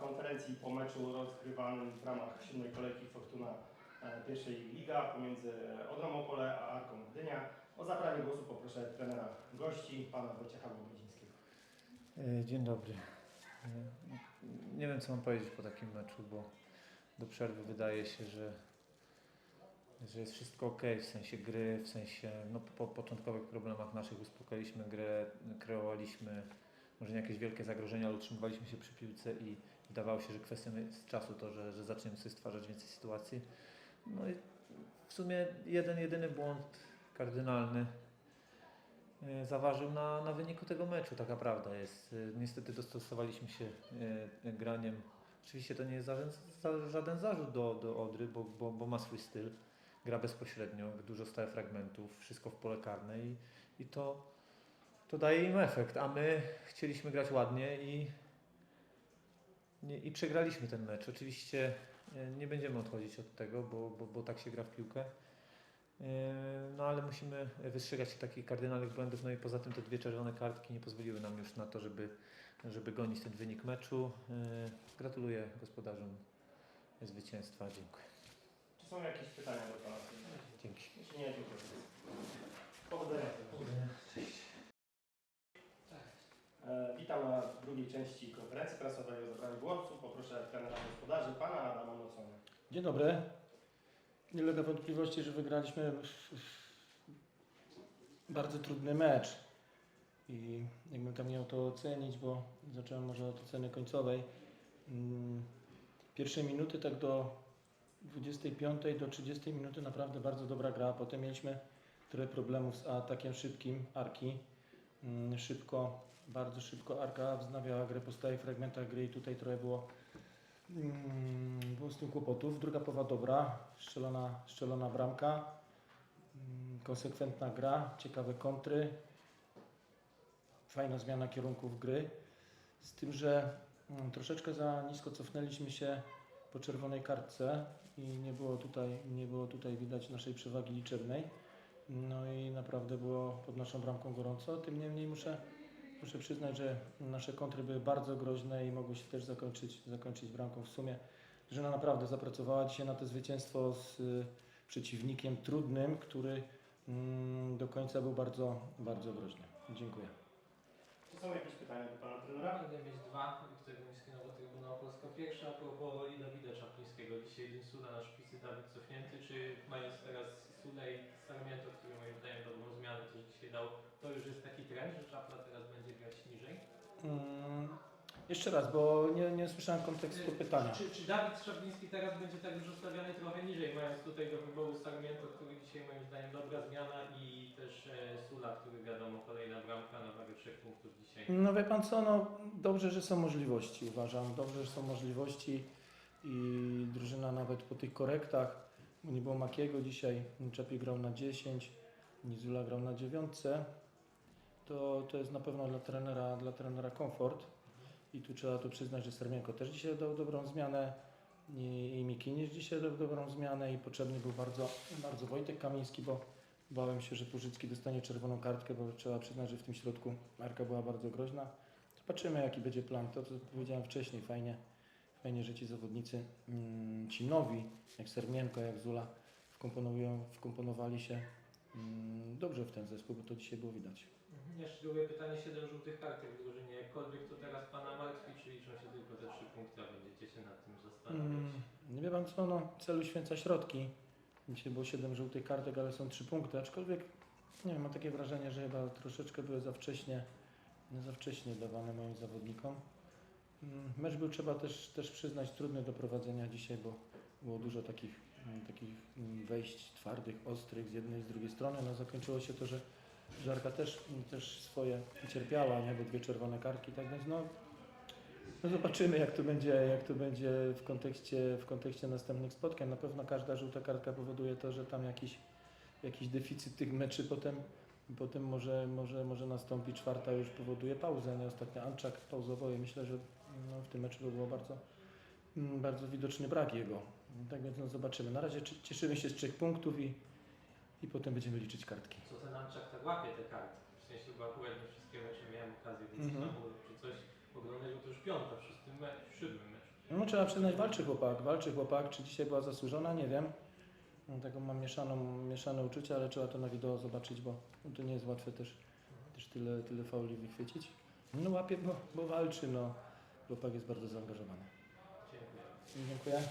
konferencji po meczu rozgrywanym w ramach siódmej kolejki Fortuna e, pierwszej Liga pomiędzy Odrą Opole a Arką Gdynia. O zabranie głosu poproszę trenera gości, pana Wojciecha Bogodzińskiego. E, Dzień dobry. E, Nie wiem, co mam powiedzieć po takim meczu, bo do przerwy wydaje się, że, że jest wszystko ok, w sensie gry, w sensie no, po początkowych problemach naszych uspokoiliśmy grę, kreowaliśmy może nie jakieś wielkie zagrożenia, ale utrzymywaliśmy się przy piłce i wydawało się, że kwestią jest czasu to, że, że zaczniemy sobie stwarzać więcej sytuacji. No i w sumie jeden, jedyny błąd kardynalny e, zaważył na, na wyniku tego meczu, taka prawda jest. E, Niestety dostosowaliśmy się e, graniem. Oczywiście to nie jest żaden, za- żaden zarzut do, do Odry, bo, bo, bo ma swój styl. Gra bezpośrednio, dużo stałych fragmentów, wszystko w pole karne i, i to, to daje im efekt. A my chcieliśmy grać ładnie i, nie, i przegraliśmy ten mecz. Oczywiście e, nie będziemy odchodzić od tego, bo, bo, bo tak się gra w piłkę. Yy, No ale musimy wystrzegać się takich kardynalnych błędów, no i poza tym te dwie czerwone kartki nie pozwoliły nam już na to, żeby, żeby gonić ten wynik meczu. Yy, Gratuluję gospodarzom zwycięstwa, dziękuję. Czy są jakieś pytania do pana? Dzięki. Jeśli nie, dziękuję. Powodzenia. E, Witam na drugiej części konferencji prasowej o zabraniu głosu. Poproszę trenera gospodarzy, pana Adama Nocona. Dzień dobry. Nie ulega wątpliwości, że wygraliśmy bardzo trudny mecz. I jakbym tam miał to ocenić, bo zacząłem może od oceny końcowej. Mm, Pierwsze minuty tak do 25 do 30 minuty naprawdę bardzo dobra gra. Potem mieliśmy trochę problemów z atakiem szybkim Arki. Mm, Szybko, bardzo szybko Arka wznawiała grę po stałych fragmentach gry i tutaj trochę było Było z tym kłopotów. Druga połowa dobra, strzelona, strzelona bramka, Mm, konsekwentna gra, ciekawe kontry, fajna zmiana kierunków gry. Z tym, że mm, troszeczkę za nisko cofnęliśmy się po czerwonej kartce i nie było tutaj, nie było tutaj widać naszej przewagi liczebnej. No i naprawdę było pod naszą bramką gorąco. Tym niemniej muszę Muszę przyznać, że nasze kontry były bardzo groźne i mogły się też zakończyć, zakończyć bramką w sumie. Drużyna naprawdę zapracowała dzisiaj na to zwycięstwo z y, przeciwnikiem trudnym, który mm, do końca był bardzo, bardzo groźny. Dziękuję. Czy są jakieś pytania do pana trenera? Mogę mieć dwa. Wiktor Górski, Nowa Trybuna Opolska. Pierwsza a propos Dawida Czaplińskiego. Dzisiaj Sula na szpicy, Dawid cofnięty. Czy mając teraz Sulę i Sarmiento, który moim zdaniem dobrą zmianę też dzisiaj dał, to już jest taki trend, że Czapla teraz będzie grać niżej? Mm, jeszcze raz, bo nie, nie słyszałem kontekstu pytania. Czy, czy Dawid Czapliński teraz będzie tak już ustawiany trochę niżej, mając tutaj do wyboru Sarmiento, który dzisiaj moim zdaniem dobra zmiana i też e, Sula, który wiadomo kolejna bramka na wagę trzech punktów dzisiaj. No wie pan co, no dobrze, że są możliwości uważam, dobrze, że są możliwości i drużyna nawet po tych korektach, bo nie było Makiego dzisiaj, Czepi grał na 10, Nizula grał na dziewiątce, to, to jest na pewno dla trenera, dla trenera komfort i tu trzeba to przyznać, że Sermienko też dzisiaj dał dobrą zmianę i, i Mikinisz dzisiaj dał dobrą zmianę i potrzebny był bardzo, bardzo Wojtek Kamiński, bo Bałem się, że Płużycki dostanie czerwoną kartkę, bo trzeba przyznać, że w tym środku Marka była bardzo groźna. Zobaczymy, jaki będzie plan. To, co powiedziałem wcześniej, fajnie, fajnie że ci zawodnicy, mm, ci nowi, jak Sermienko, jak Zula, wkomponowali się mm, dobrze w ten zespół, bo to dzisiaj było widać. Mhm. Jeszcze drugie pytanie, 7 żółtych kartek w drużynie. Jakkolwiek to teraz Pana martwi, czy liczą się tylko te trzy punkty, a będziecie się nad tym zastanawiać? Mm, nie wie pan co, no, celu święca środki. Dzisiaj było 7 żółtych kartek, ale są 3 punkty, aczkolwiek nie wiem, mam takie wrażenie, że chyba troszeczkę były za wcześnie, za wcześnie dawane moim zawodnikom. Mm, Mecz był trzeba też, też przyznać trudny do prowadzenia dzisiaj, bo było dużo takich, takich mm, wejść twardych, ostrych z jednej i z drugiej strony. No, zakończyło się to, że Żarka też, też swoje cierpiała, nie? bo dwie czerwone kartki, tak więc no, no zobaczymy jak to będzie, jak to będzie w kontekście, w kontekście następnych spotkań. Na pewno każda żółta kartka powoduje to, że tam jakiś, jakiś deficyt tych meczy potem, potem może, może, może nastąpi. Czwarta już powoduje pauzę. Nie? Ostatnio Anczak pauzował i myślę, że no, w tym meczu to było bardzo, mm, bardzo widoczny brak jego. Tak więc no, zobaczymy. Na razie cie- cieszymy się z trzech punktów i, i potem będziemy liczyć kartki. Co ten Anczak tak łapie te karty? W sensie, akurat nie wszystkie mecze miałem okazję, więc Mhm. znowu czy coś oglądać, bo to już piąta w szóstym meczu, w siódmym meczu. No trzeba przyznać, walczy chłopak, walczy chłopak. Czy dzisiaj była zasłużona? Nie wiem. No, taką mam mieszaną, mieszane uczucia, ale trzeba to na wideo zobaczyć, bo to nie jest łatwe też, też tyle, tyle fauli wychwycić. No łapie, bo, bo walczy, no. Chłopak jest bardzo zaangażowany. Dziękuję. Dziękuję.